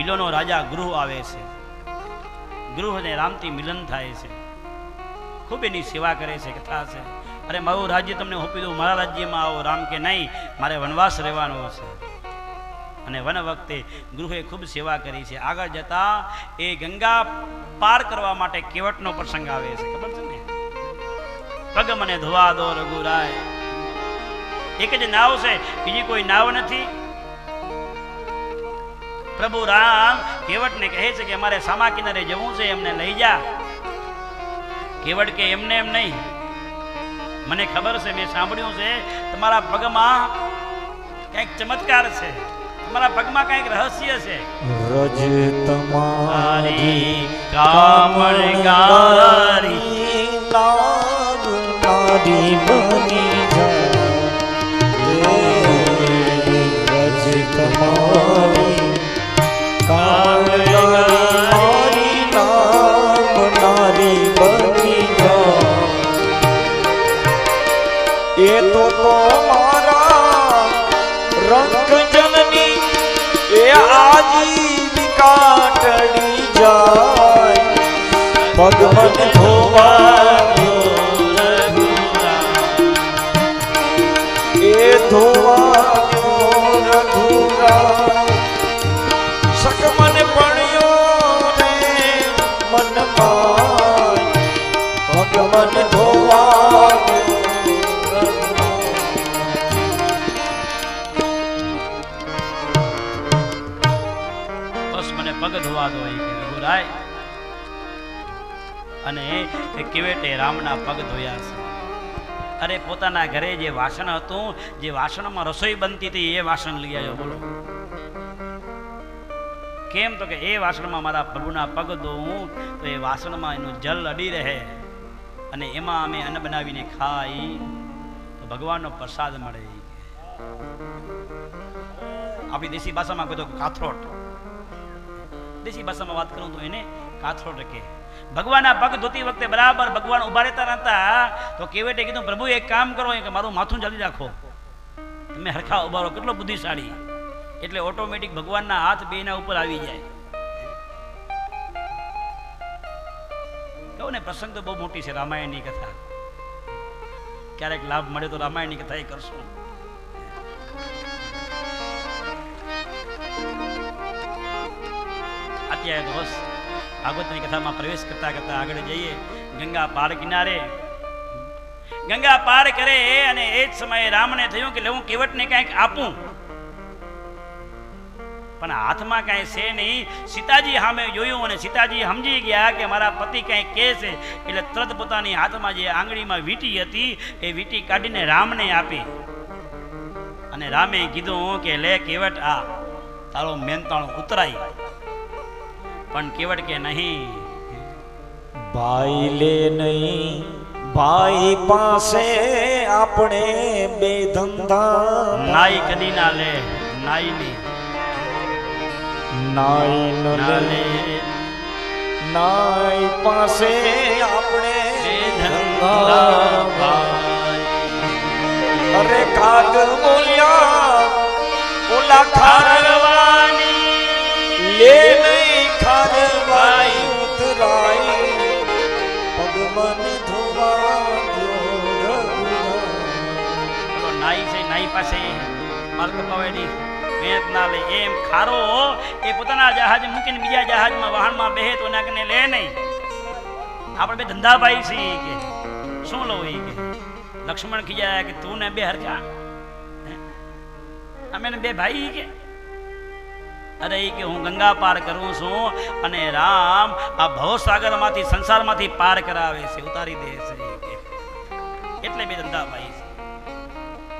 ભીલોનો રાજા ગૃહ આવે છે. ગૃહ અને રામથી મિલન થાય છે. ખૂબ એની સેવા કરે છે, કથા છે. અરે મારું રાજ્ય તમને હોપી દઉં, મારા રાજ્યમાં આવો, રામ કે નહીં, મારે વનવાસ રહેવાનો છે. અને વન વખતે ગૃહે ખૂબ સેવા કરી છે. આગળ જતા એ ગંગા પાર કરવા માટે કેવટનો પ્રસંગ આવે છે, ખબર છે ને? પગ મને ધોવા દો રઘુરાય. એક જ નાવ છે, બીજી કોઈ નાવ નથી. પ્રભુ રામ કેવટને કહે છે કે અમારે સામા કિનારે જવું છે એમને લઈ જા. કેવટ કે એમને એમ નહીં. મને ખબર છે મેં સાંભળ્યું છે તમારા પગમાં કંઈક ચમત્કાર છે. તમારા પગમાં કંઈક રહસ્ય છે. રજ તમારી કામણગારી નાગ તારી બની જાય. રજ તમારી એ તો તમારા રંગ જનની એ આજીવિકા ટળી જાય. પગમન ધોવા રઘુરાય અને કેવેટે રામના પગ ધોયા છે. અરે, પોતાના ઘરે જે વાસણ હતું, જે વાસણમાં રસોઈ બનતી હતી, એ વાસણ લઈ આવ્યો, બોલો. કેમ તો કે એ વાસણમાં મારા પ્રભુના પગ ધોવું, તો એ વાસણમાં એનું જલ અડી રહે. અને એમાં અમે અન્ન બનાવીને ખાઈ, તો ભગવાનનો પ્રસાદ મળે આપણી દેશી ભાષામાં કહો તો કાથરોટ. દેશી ભાષામાં વાત કરું તો એને કાથરોટ કે. ભગવાનના પગ ધોતી વખતે બરાબર ભગવાન ઊભા રહેતા રહેતા તો કેવટે કીધું પ્રભુ એક કામ કરો કે મારું માથું જલ્દી રાખો તમે હરખા ઊભા રહો, કેટલો બુદ્ધિશાળી. એટલે ઓટોમેટિક ભગવાનના હાથ બેના ઉપર આવી જાય. કહું ને પ્રસંગ તો બહુ મોટી છે, રામાયણની કથા. ક્યારેક લાભ મળે તો રામાયણની કથા એ કરશું. અત્યારે તો ભાગવતની કથામાં પ્રવેશ કરતા કરતા આગળ જઈએ. ગંગા પાર કિનારે. ગંગા પાર કરે અને એ જ સમયે રામને થયું કે હું કેવટને કંઈક આપું. પણ હાથમાં કાંઈ છે નહીં. સીતાજી સામે જોયું અને સીતાજી સમજી ગયા કે મારા પતિ કાંઈ કહે છે. એટલે તરત પોતાની હાથમાં જે આંગળીમાં વીંટી હતી, એ વીંટી કાઢીને રામને આપી. અને રામે કીધું કે લે કેવટ આ, તારો મહેનતાણો ઉતરાય. પણ કેવડ કે નહીં? ભાઈ લે નહીં ભાઈ પાસે આપણે બે ધંધા. નાઈ કદી ના લે નાઈ ની નાઈ ન લે. નાઈ પાસે આપણે નાઈ પાસે માલ કપાવેલી મહેનત ના લે એમ ખારો એ પોતાના જહાજ મૂકીને બીજા જહાજમાં વાહનમાં બેહે તો એના લે નહીં. આપણે બે ધંધાભાઈ છીએ કે. શું લો એ કે? લક્ષ્મણ ખીજાયા કે તું ને બે હરખા? અમે બે ભાઈ કે. અરે એ કે હું ગંગા પાર કરું છું અને રામ આ ભવસાગરમાંથી સંસારમાંથી પાર કરાવે છે, ઉતારી દે છે એટલે બે ધંધા ભાઈ છે